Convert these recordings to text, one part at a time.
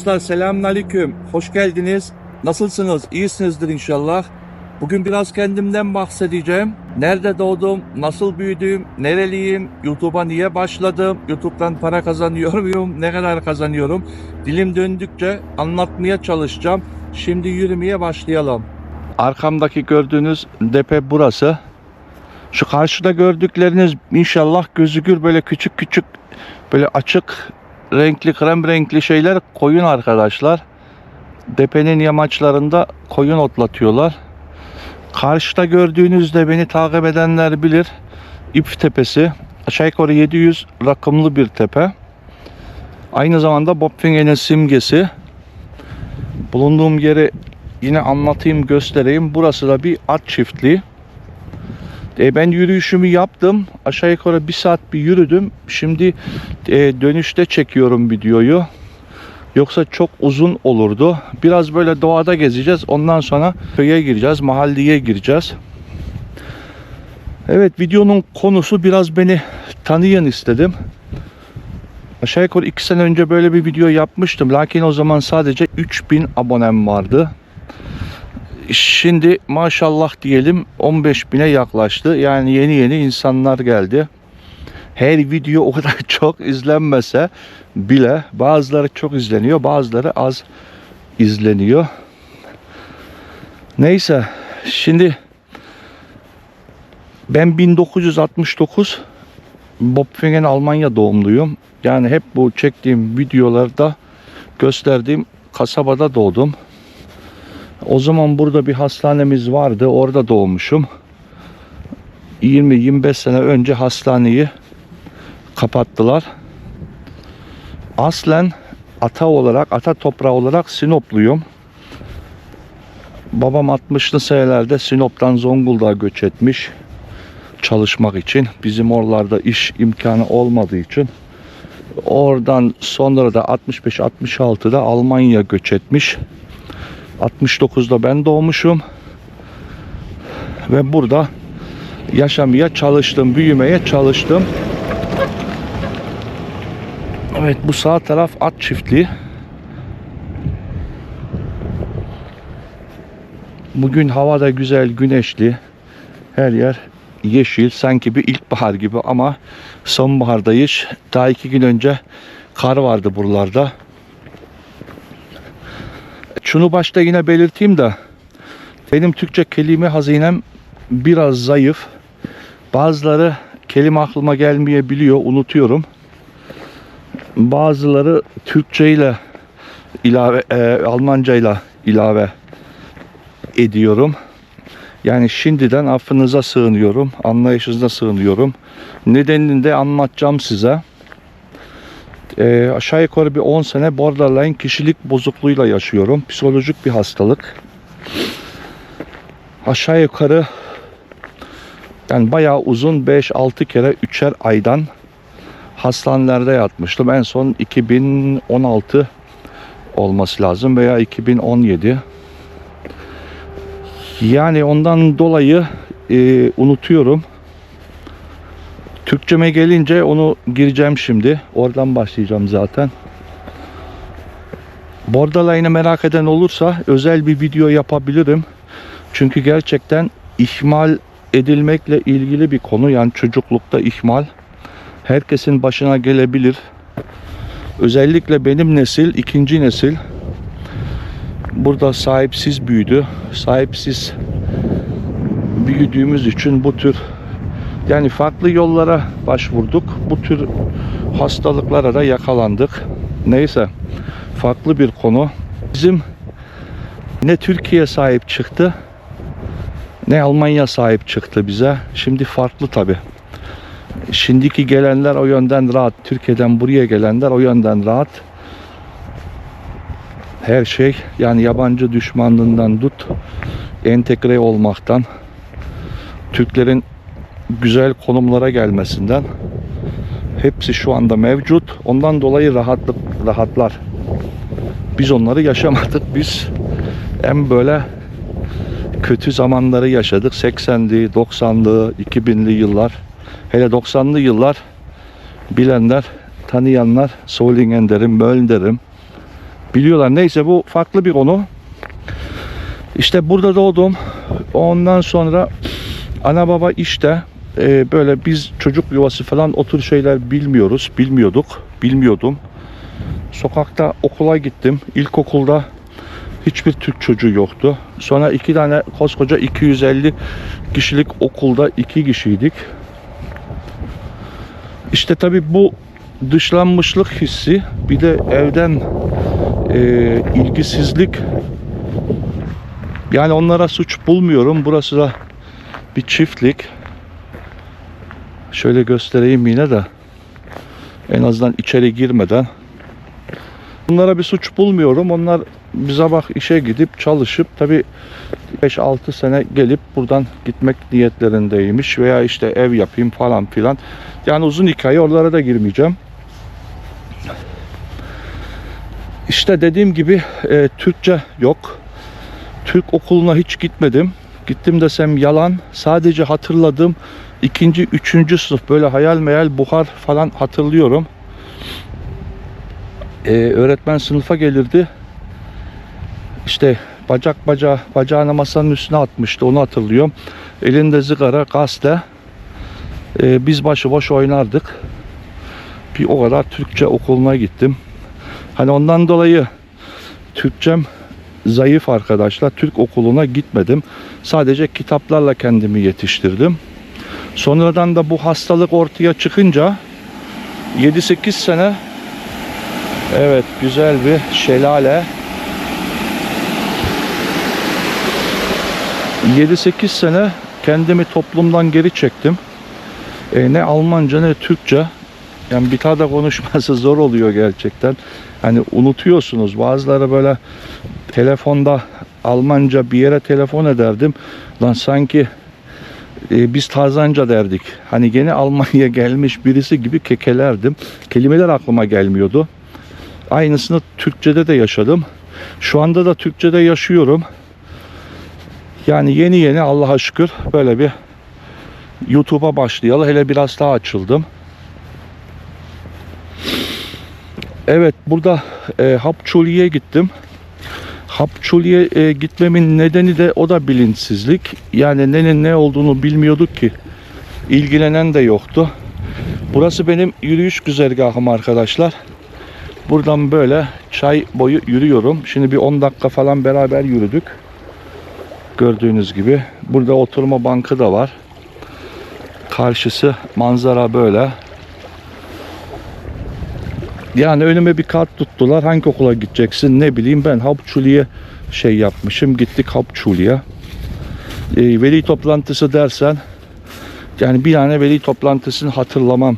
Dostlar selamünaleyküm. Hoş geldiniz. Nasılsınız? İyisinizdir inşallah. Bugün biraz kendimden bahsedeceğim. Nerede doğdum, nasıl büyüdüm, nereliyim, YouTube'a niye başladım, YouTube'dan para kazanıyor muyum, ne kadar kazanıyorum. Dilim döndükçe anlatmaya çalışacağım. Şimdi yürümeye başlayalım. Arkamdaki gördüğünüz depe burası. Şu karşıda gördükleriniz inşallah gözükür böyle küçük küçük böyle açık renkli krem renkli şeyler koyun arkadaşlar. Depenin yamaçlarında koyun otlatıyorlar. Karşıda gördüğünüzde beni takip edenler bilir. İp tepesi. Aşağı yukarı 700 rakımlı bir tepe. Aynı zamanda Bopfingen'in simgesi. Bulunduğum yeri yine anlatayım göstereyim. Burası da bir at çiftliği. E, ben yürüyüşümü yaptım. Aşağı yukarı bir saat bir yürüdüm. Şimdi e, dönüşte çekiyorum videoyu. Yoksa çok uzun olurdu. Biraz böyle doğada gezeceğiz. Ondan sonra köye gireceğiz, mahalleye gireceğiz. Evet videonun konusu biraz beni tanıyın istedim. Aşağı yukarı 2 sene önce böyle bir video yapmıştım. Lakin o zaman sadece 3000 abonem vardı. Şimdi maşallah diyelim 15 bine yaklaştı. Yani yeni yeni insanlar geldi. Her video o kadar çok izlenmese bile bazıları çok izleniyor, bazıları az izleniyor. Neyse şimdi ben 1969 Bopfingen Almanya doğumluyum. Yani hep bu çektiğim videolarda gösterdiğim kasabada doğdum. O zaman burada bir hastanemiz vardı. Orada doğmuşum. 20-25 sene önce hastaneyi kapattılar. Aslen ata olarak, ata toprağı olarak Sinopluyum. Babam 60'lı senelerde Sinop'tan Zonguldak'a göç etmiş çalışmak için. Bizim oralarda iş imkanı olmadığı için oradan sonra da 65-66'da Almanya göç etmiş. 69'da ben doğmuşum. Ve burada yaşamaya çalıştım, büyümeye çalıştım. Evet bu sağ taraf at çiftliği. Bugün hava da güzel, güneşli. Her yer yeşil, sanki bir ilkbahar gibi ama sonbahardayız. Daha iki gün önce kar vardı buralarda. Şunu başta yine belirteyim de benim Türkçe kelime hazinem biraz zayıf. Bazıları kelime aklıma gelmeyebiliyor, unutuyorum. Bazıları Türkçe ile ilave, e, Almanca ile ilave ediyorum. Yani şimdiden affınıza sığınıyorum, anlayışınıza sığınıyorum. Nedenini de anlatacağım size. Ee, aşağı yukarı bir 10 sene borderline kişilik bozukluğuyla yaşıyorum. Psikolojik bir hastalık. Aşağı yukarı yani bayağı uzun 5-6 kere 3'er aydan hastanelerde yatmıştım. En son 2016 olması lazım veya 2017. Yani ondan dolayı e, unutuyorum. Türkçeme gelince onu gireceğim şimdi. Oradan başlayacağım zaten. Borderline'ı merak eden olursa özel bir video yapabilirim. Çünkü gerçekten ihmal edilmekle ilgili bir konu. Yani çocuklukta ihmal herkesin başına gelebilir. Özellikle benim nesil, ikinci nesil burada sahipsiz büyüdü. Sahipsiz büyüdüğümüz için bu tür yani farklı yollara başvurduk. Bu tür hastalıklara da yakalandık. Neyse farklı bir konu. Bizim ne Türkiye sahip çıktı ne Almanya sahip çıktı bize. Şimdi farklı tabi. Şimdiki gelenler o yönden rahat. Türkiye'den buraya gelenler o yönden rahat. Her şey yani yabancı düşmanlığından tut entegre olmaktan Türklerin güzel konumlara gelmesinden hepsi şu anda mevcut. Ondan dolayı rahatlık rahatlar. Biz onları yaşamadık. Biz en böyle kötü zamanları yaşadık. 80'li, 90'lı, 2000'li yıllar. Hele 90'lı yıllar bilenler, tanıyanlar Solingen derim, Mölln derim. biliyorlar. Neyse bu farklı bir konu. İşte burada doğdum. Ondan sonra ana baba işte e, böyle biz çocuk yuvası falan o tür şeyler bilmiyoruz. Bilmiyorduk. Bilmiyordum. Sokakta okula gittim. İlkokulda hiçbir Türk çocuğu yoktu. Sonra iki tane koskoca 250 kişilik okulda iki kişiydik. İşte tabi bu dışlanmışlık hissi bir de evden e, ilgisizlik yani onlara suç bulmuyorum. Burası da bir çiftlik. Şöyle göstereyim yine de en azından içeri girmeden. Bunlara bir suç bulmuyorum. Onlar bize bak işe gidip çalışıp tabi 5-6 sene gelip buradan gitmek niyetlerindeymiş veya işte ev yapayım falan filan. Yani uzun hikaye oralara da girmeyeceğim. İşte dediğim gibi e, Türkçe yok. Türk okuluna hiç gitmedim. Gittim desem yalan. Sadece hatırladığım ikinci, üçüncü sınıf böyle hayal meyal buhar falan hatırlıyorum. Ee, öğretmen sınıfa gelirdi. İşte bacak bacağı, bacağını masanın üstüne atmıştı onu hatırlıyorum. Elinde zigara, gazete. Ee, biz başıboş oynardık. Bir o kadar Türkçe okuluna gittim. Hani ondan dolayı Türkçem zayıf arkadaşlar. Türk okuluna gitmedim. Sadece kitaplarla kendimi yetiştirdim. Sonradan da bu hastalık ortaya çıkınca 7-8 sene evet güzel bir şelale 7-8 sene kendimi toplumdan geri çektim. E, ne Almanca ne Türkçe yani bir tane konuşması zor oluyor gerçekten. Hani unutuyorsunuz. Bazıları böyle telefonda Almanca bir yere telefon ederdim. Lan sanki e, biz Tarzanca derdik. Hani gene Almanya gelmiş birisi gibi kekelerdim. Kelimeler aklıma gelmiyordu. Aynısını Türkçe'de de yaşadım. Şu anda da Türkçe'de yaşıyorum. Yani yeni yeni Allah'a şükür böyle bir YouTube'a başlayalı. Hele biraz daha açıldım. Evet burada e, Hapçuli'ye gittim. Hapçuli'ye e, gitmemin nedeni de o da bilinçsizlik. Yani nenin ne olduğunu bilmiyorduk ki. İlgilenen de yoktu. Burası benim yürüyüş güzergahım arkadaşlar. Buradan böyle çay boyu yürüyorum. Şimdi bir 10 dakika falan beraber yürüdük. Gördüğünüz gibi. Burada oturma bankı da var. Karşısı manzara böyle. Yani önüme bir kart tuttular. Hangi okula gideceksin? Ne bileyim ben Hapçuli'ye şey yapmışım. Gittik Hapçuli'ye. E, veli toplantısı dersen yani bir tane veli toplantısını hatırlamam.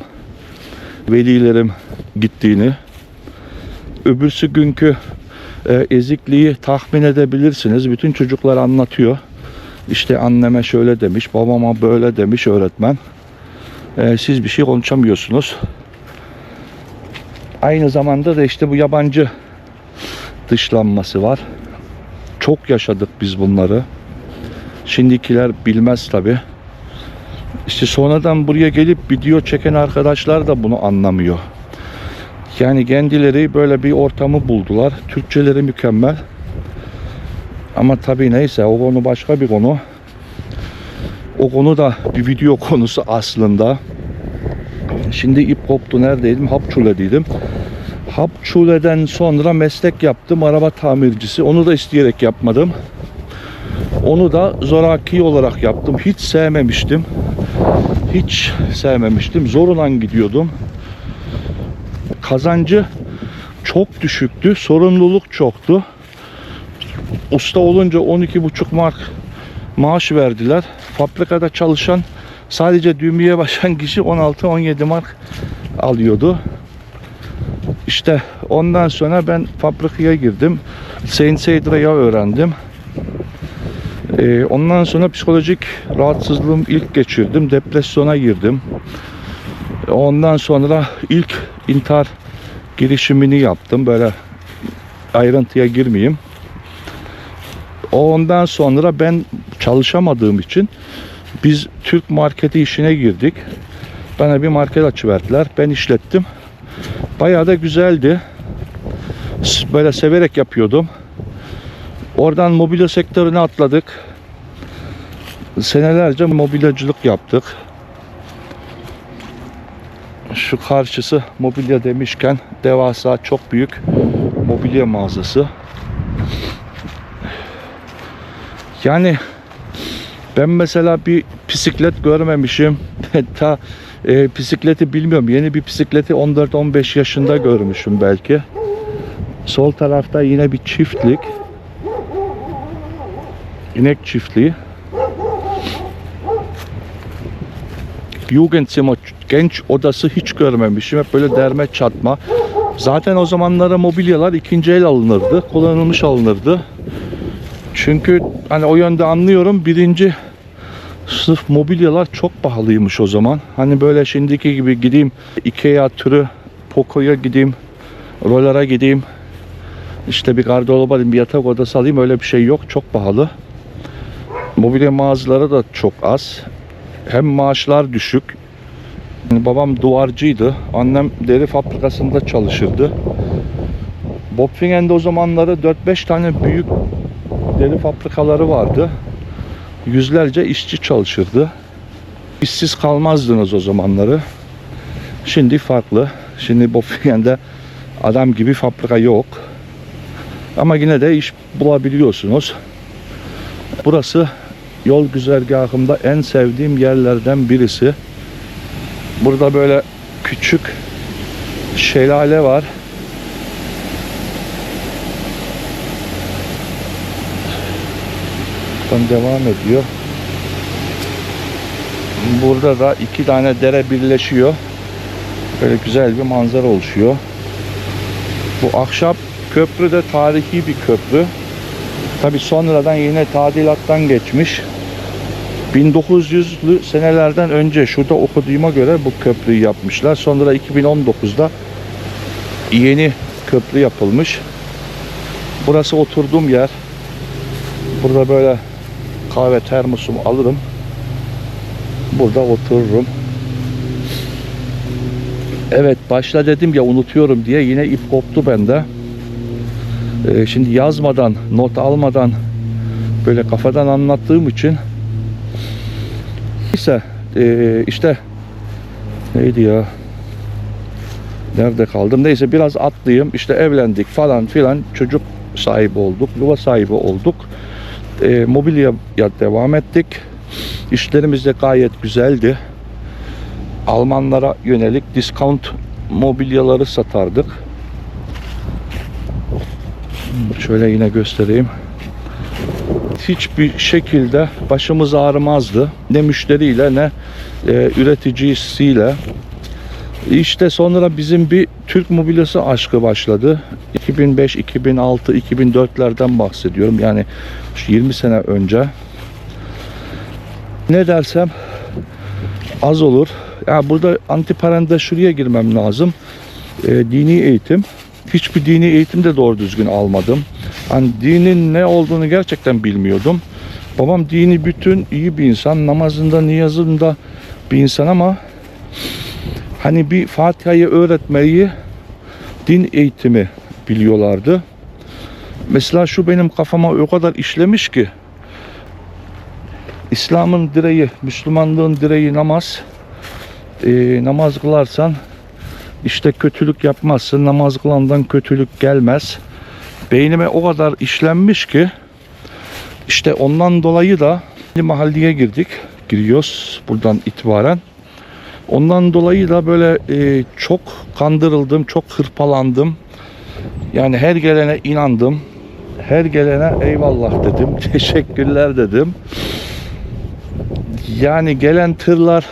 Velilerim gittiğini. Öbürsü günkü e, ezikliği tahmin edebilirsiniz. Bütün çocuklar anlatıyor. İşte anneme şöyle demiş, babama böyle demiş öğretmen. E, siz bir şey konuşamıyorsunuz. Aynı zamanda da işte bu yabancı dışlanması var. Çok yaşadık biz bunları. Şimdikiler bilmez tabi. İşte sonradan buraya gelip video çeken arkadaşlar da bunu anlamıyor. Yani kendileri böyle bir ortamı buldular. Türkçeleri mükemmel. Ama tabi neyse o konu başka bir konu. O konu da bir video konusu aslında. Şimdi ip koptu neredeydim? Hapçule'deydim. Hapçule'den sonra meslek yaptım. Araba tamircisi. Onu da isteyerek yapmadım. Onu da zoraki olarak yaptım. Hiç sevmemiştim. Hiç sevmemiştim. Zorundan gidiyordum. Kazancı çok düşüktü. Sorumluluk çoktu. Usta olunca 12,5 mark maaş verdiler. Fabrikada çalışan sadece düğmeye basan kişi 16-17 mark alıyordu. İşte ondan sonra ben fabrikaya girdim. Saint Seidra'ya öğrendim. Ee, ondan sonra psikolojik rahatsızlığım ilk geçirdim. Depresyona girdim. Ondan sonra ilk intihar girişimini yaptım. Böyle ayrıntıya girmeyeyim. Ondan sonra ben çalışamadığım için biz Türk marketi işine girdik. Bana bir market açıverdiler. Ben işlettim. Bayağı da güzeldi. Böyle severek yapıyordum. Oradan mobilya sektörüne atladık. Senelerce mobilyacılık yaptık. Şu karşısı mobilya demişken devasa çok büyük mobilya mağazası. Yani ben mesela bir bisiklet görmemişim. Ta e, bisikleti bilmiyorum. Yeni bir bisikleti 14-15 yaşında görmüşüm belki. Sol tarafta yine bir çiftlik. İnek çiftliği. Jugendzimmer genç odası hiç görmemişim. Hep böyle derme çatma. Zaten o zamanlara mobilyalar ikinci el alınırdı. Kullanılmış alınırdı. Çünkü hani o yönde anlıyorum. Birinci sınıf mobilyalar çok pahalıymış o zaman. Hani böyle şimdiki gibi gideyim Ikea türü Poco'ya gideyim. Roller'a gideyim. İşte bir gardırop alayım, bir yatak odası alayım. Öyle bir şey yok. Çok pahalı. Mobilya mağazaları da çok az. Hem maaşlar düşük. Yani babam duvarcıydı. Annem deri fabrikasında çalışırdı. Bopfingen'de o zamanları 4-5 tane büyük deri fabrikaları vardı. Yüzlerce işçi çalışırdı. İşsiz kalmazdınız o zamanları. Şimdi farklı. Şimdi Bopfingen'de adam gibi fabrika yok. Ama yine de iş bulabiliyorsunuz. Burası yol güzergahımda en sevdiğim yerlerden birisi. Burada böyle küçük şelale var. Buradan devam ediyor. Burada da iki tane dere birleşiyor. Böyle güzel bir manzara oluşuyor. Bu ahşap köprü de tarihi bir köprü. Tabi sonradan yine tadilattan geçmiş. 1900'lü senelerden önce şurada okuduğuma göre bu köprüyü yapmışlar. Sonra 2019'da yeni köprü yapılmış. Burası oturduğum yer. Burada böyle kahve termosumu alırım. Burada otururum. Evet başla dedim ya unutuyorum diye yine ip koptu bende. Ee, şimdi yazmadan, not almadan böyle kafadan anlattığım için Neyse ee, işte neydi ya nerede kaldım neyse biraz atlayayım işte evlendik falan filan çocuk sahibi olduk yuva sahibi olduk e, mobilyaya devam ettik işlerimiz de gayet güzeldi Almanlara yönelik discount mobilyaları satardık şöyle yine göstereyim hiçbir şekilde başımız ağrımazdı. Ne müşteriyle ne e, üreticisiyle. İşte sonra bizim bir Türk mobilyası aşkı başladı. 2005, 2006, 2004'lerden bahsediyorum. Yani 20 sene önce. Ne dersem az olur. Ya burada antiparende şuraya girmem lazım. E, dini eğitim. Hiçbir dini eğitim de doğru düzgün almadım. Hani dinin ne olduğunu gerçekten bilmiyordum. Babam dini bütün iyi bir insan. Namazında, niyazında bir insan ama hani bir Fatiha'yı öğretmeyi din eğitimi biliyorlardı. Mesela şu benim kafama o kadar işlemiş ki İslam'ın direği, Müslümanlığın direği namaz. Ee, namaz kılarsan işte kötülük yapmazsın. Namaz kılandan kötülük gelmez beynime o kadar işlenmiş ki işte ondan dolayı da mahalleye girdik. Giriyoruz buradan itibaren. Ondan dolayı da böyle e, çok kandırıldım, çok hırpalandım. Yani her gelene inandım. Her gelene eyvallah dedim. Teşekkürler dedim. Yani gelen tırlar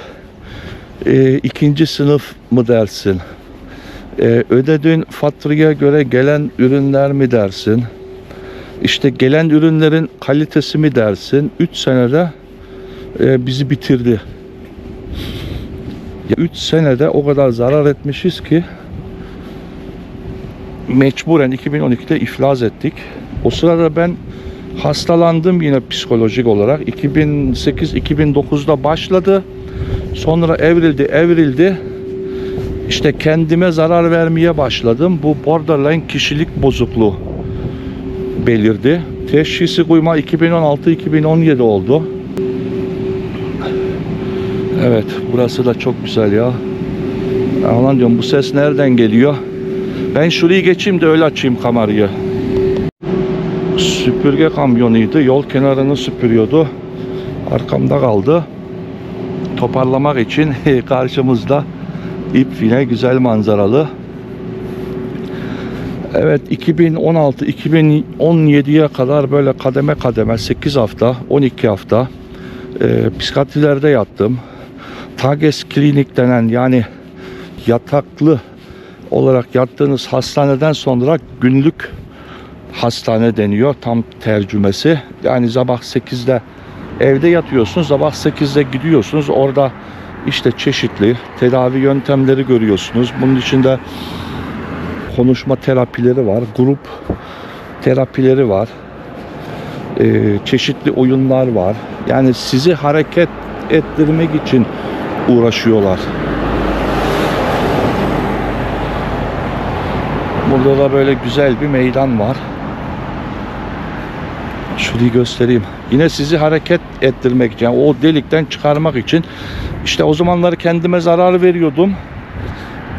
e, ikinci sınıf mı dersin? e, ödediğin faturaya göre gelen ürünler mi dersin? İşte gelen ürünlerin kalitesi mi dersin? 3 senede e, bizi bitirdi. 3 senede o kadar zarar etmişiz ki mecburen 2012'de iflas ettik. O sırada ben hastalandım yine psikolojik olarak. 2008-2009'da başladı. Sonra evrildi, evrildi. işte kendime zarar vermeye başladım. Bu borderline kişilik bozukluğu belirdi. Teşhisi koyma 2016-2017 oldu. Evet burası da çok güzel ya. Aman diyorum bu ses nereden geliyor? Ben şurayı geçeyim de öyle açayım kamerayı. Süpürge kamyonuydu. Yol kenarını süpürüyordu. Arkamda kaldı. Toparlamak için karşımızda ip yine güzel manzaralı. Evet 2016-2017'ye kadar böyle kademe kademe 8 hafta 12 hafta e, psikiyatrilerde yattım. Tages klinik denen yani yataklı olarak yattığınız hastaneden sonra günlük hastane deniyor tam tercümesi. Yani sabah 8'de evde yatıyorsunuz, sabah 8'de gidiyorsunuz. Orada işte çeşitli tedavi yöntemleri görüyorsunuz. Bunun içinde konuşma terapileri var, grup terapileri var, Ee, çeşitli oyunlar var. Yani sizi hareket ettirmek için uğraşıyorlar. Burada da böyle güzel bir meydan var. Şurayı göstereyim. Yine sizi hareket ettirmek için, yani o delikten çıkarmak için işte o zamanları kendime zarar veriyordum.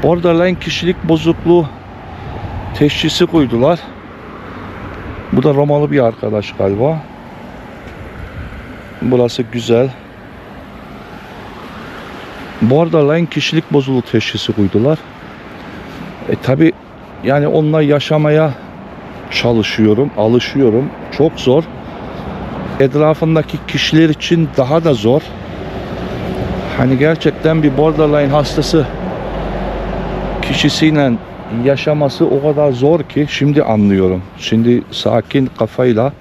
Borderline kişilik bozukluğu teşhisi koydular. Bu da Romalı bir arkadaş galiba. Burası güzel. Borderline kişilik bozukluğu teşhisi koydular. E tabi yani onunla yaşamaya çalışıyorum, alışıyorum. Çok zor. Etrafındaki kişiler için daha da zor. Hani gerçekten bir borderline hastası kişisiyle yaşaması o kadar zor ki şimdi anlıyorum. Şimdi sakin kafayla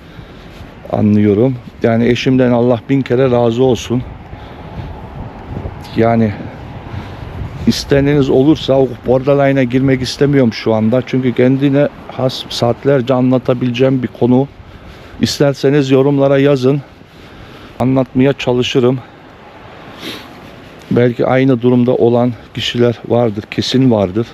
anlıyorum. Yani eşimden Allah bin kere razı olsun. Yani isteneniz olursa o borderline'a girmek istemiyorum şu anda. Çünkü kendine has saatlerce anlatabileceğim bir konu. İsterseniz yorumlara yazın. Anlatmaya çalışırım. Belki aynı durumda olan kişiler vardır, kesin vardır.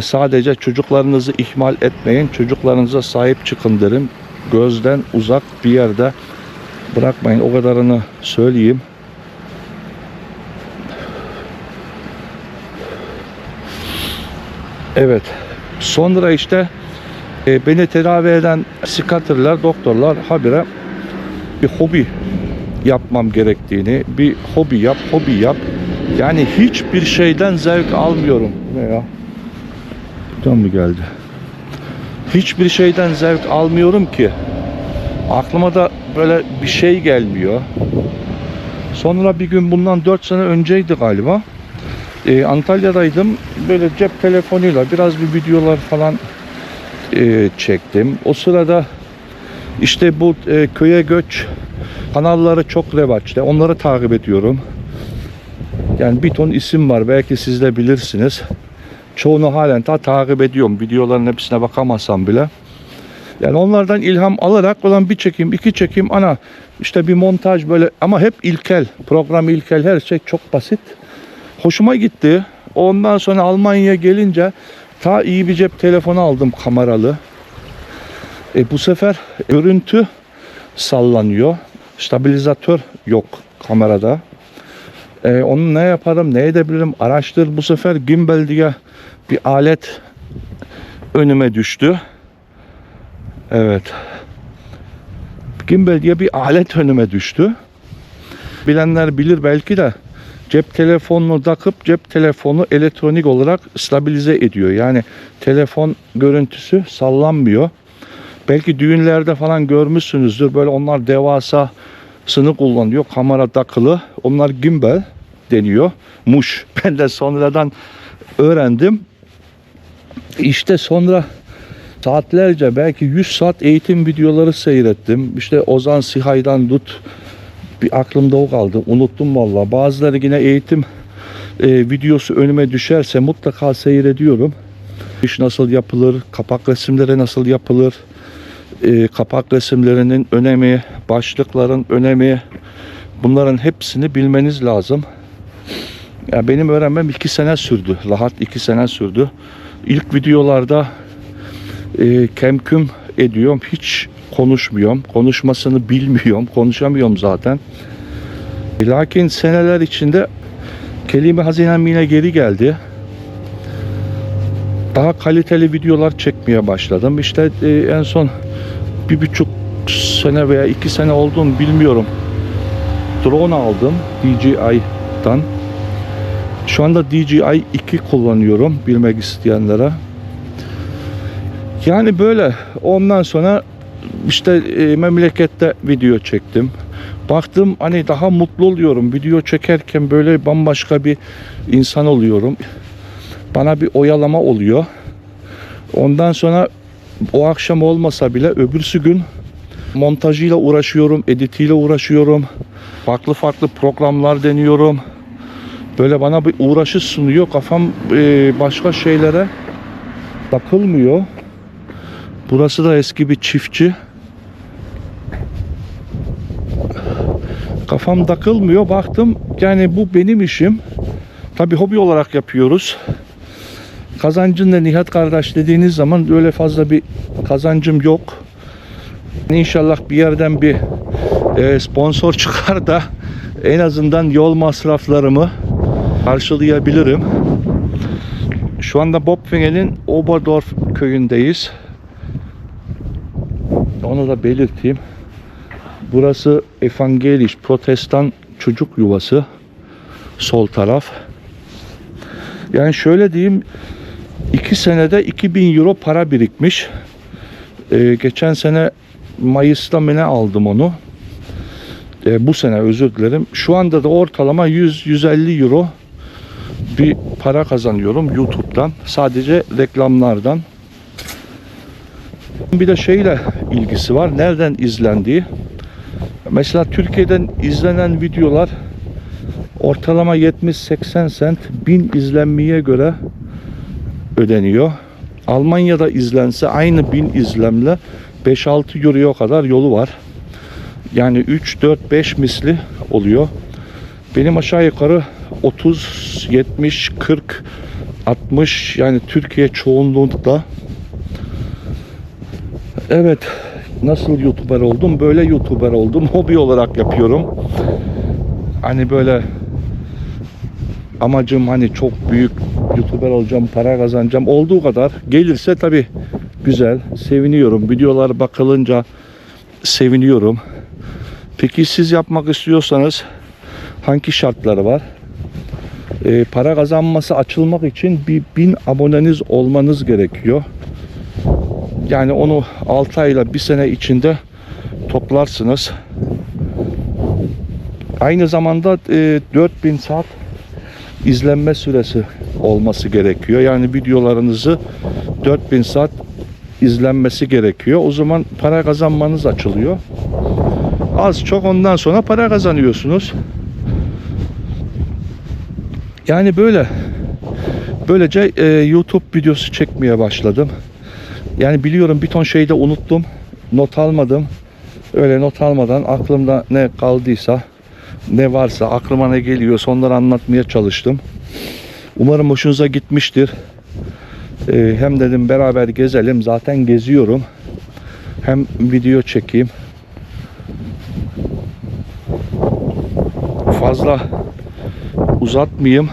Sadece çocuklarınızı ihmal etmeyin. Çocuklarınıza sahip çıkın derim. Gözden uzak bir yerde bırakmayın. O kadarını söyleyeyim. Evet. Sonra işte e, beni tedavi eden psikiyatrlar, doktorlar habire bir hobi yapmam gerektiğini, bir hobi yap, hobi yap. Yani hiçbir şeyden zevk almıyorum. Ne ya? Buradan mı geldi? Hiçbir şeyden zevk almıyorum ki. Aklıma da böyle bir şey gelmiyor. Sonra bir gün bundan 4 sene önceydi galiba. Ee, Antalya'daydım. Böyle cep telefonuyla biraz bir videolar falan e, çektim. O sırada işte bu e, köye göç kanalları çok revaçta. Onları takip ediyorum. Yani bir ton isim var. Belki siz de bilirsiniz. Çoğunu halen ta takip ediyorum. Videoların hepsine bakamasam bile. Yani onlardan ilham alarak olan bir çekim, iki çekim ana işte bir montaj böyle ama hep ilkel. Program ilkel her şey çok basit. Hoşuma gitti. Ondan sonra Almanya'ya gelince ta iyi bir cep telefonu aldım kameralı. E, bu sefer görüntü sallanıyor. Stabilizatör yok kamerada. E, onu ne yaparım, ne edebilirim araştır. Bu sefer gimbal diye bir alet önüme düştü. Evet. Gimbal diye bir alet önüme düştü. Bilenler bilir belki de cep telefonunu takıp cep telefonu elektronik olarak stabilize ediyor. Yani telefon görüntüsü sallanmıyor. Belki düğünlerde falan görmüşsünüzdür. Böyle onlar devasa sını kullanıyor. Kamera takılı. Onlar gimbal deniyor. Muş. Ben de sonradan öğrendim. İşte sonra saatlerce belki 100 saat eğitim videoları seyrettim. İşte Ozan Sihay'dan tut bir aklımda o kaldı. Unuttum valla. Bazıları yine eğitim e, videosu önüme düşerse mutlaka seyrediyorum. İş nasıl yapılır, kapak resimleri nasıl yapılır, e, kapak resimlerinin önemi, başlıkların önemi bunların hepsini bilmeniz lazım. Ya benim öğrenmem iki sene sürdü. Rahat iki sene sürdü. İlk videolarda e, kemküm ediyorum. Hiç konuşmuyorum. Konuşmasını bilmiyorum. Konuşamıyorum zaten. Lakin seneler içinde kelime hazinem yine geri geldi. Daha kaliteli videolar çekmeye başladım. İşte e, en son bir buçuk sene veya iki sene oldu mu bilmiyorum. Drone aldım DJI'dan. Şu anda DJI 2 kullanıyorum bilmek isteyenlere. Yani böyle ondan sonra işte e, memlekette video çektim. Baktım hani daha mutlu oluyorum. Video çekerken böyle bambaşka bir insan oluyorum. Bana bir oyalama oluyor. Ondan sonra o akşam olmasa bile öbürsü gün montajıyla uğraşıyorum, editiyle uğraşıyorum. Farklı farklı programlar deniyorum. Böyle bana bir uğraşı sunuyor. Kafam e, başka şeylere takılmıyor. Burası da eski bir çiftçi. Kafam takılmıyor. Baktım yani bu benim işim. Tabi hobi olarak yapıyoruz. Kazancın da Nihat kardeş dediğiniz zaman öyle fazla bir kazancım yok. İnşallah bir yerden bir e, sponsor çıkar da en azından yol masraflarımı karşılayabilirim. Şu anda Bobfingen'in Oberdorf köyündeyiz. Onu da belirteyim. Burası Evangelisch Protestan çocuk yuvası. Sol taraf. Yani şöyle diyeyim. iki senede 2000 euro para birikmiş. Ee, geçen sene Mayıs'ta mı ne aldım onu. Ee, bu sene özür dilerim. Şu anda da ortalama 100-150 euro bir para kazanıyorum YouTube'dan. Sadece reklamlardan. Bir de şeyle ilgisi var. Nereden izlendiği. Mesela Türkiye'den izlenen videolar ortalama 70-80 sent 1000 izlenmeye göre ödeniyor. Almanya'da izlense aynı 1000 izlemle 5-6 euroya kadar yolu var. Yani 3, 4, 5 misli oluyor. Benim aşağı yukarı 30, 70, 40, 60 yani Türkiye çoğunluğunda Evet nasıl YouTuber oldum? Böyle YouTuber oldum. Hobi olarak yapıyorum. Hani böyle amacım hani çok büyük YouTuber olacağım, para kazanacağım. Olduğu kadar gelirse tabi güzel. Seviniyorum. Videolar bakılınca seviniyorum. Peki siz yapmak istiyorsanız hangi şartları var? Ee, para kazanması açılmak için bir bin aboneniz olmanız gerekiyor. Yani onu 6 ayla bir sene içinde toplarsınız. Aynı zamanda e, 4000 saat izlenme süresi olması gerekiyor. Yani videolarınızı 4000 saat izlenmesi gerekiyor. O zaman para kazanmanız açılıyor. Az çok ondan sonra para kazanıyorsunuz. Yani böyle. Böylece e, YouTube videosu çekmeye başladım. Yani biliyorum bir ton şeyi de unuttum. Not almadım. Öyle not almadan aklımda ne kaldıysa ne varsa aklıma ne geliyorsa onları anlatmaya çalıştım. Umarım hoşunuza gitmiştir. Ee, hem dedim beraber gezelim. Zaten geziyorum. Hem video çekeyim. Fazla uzatmayayım.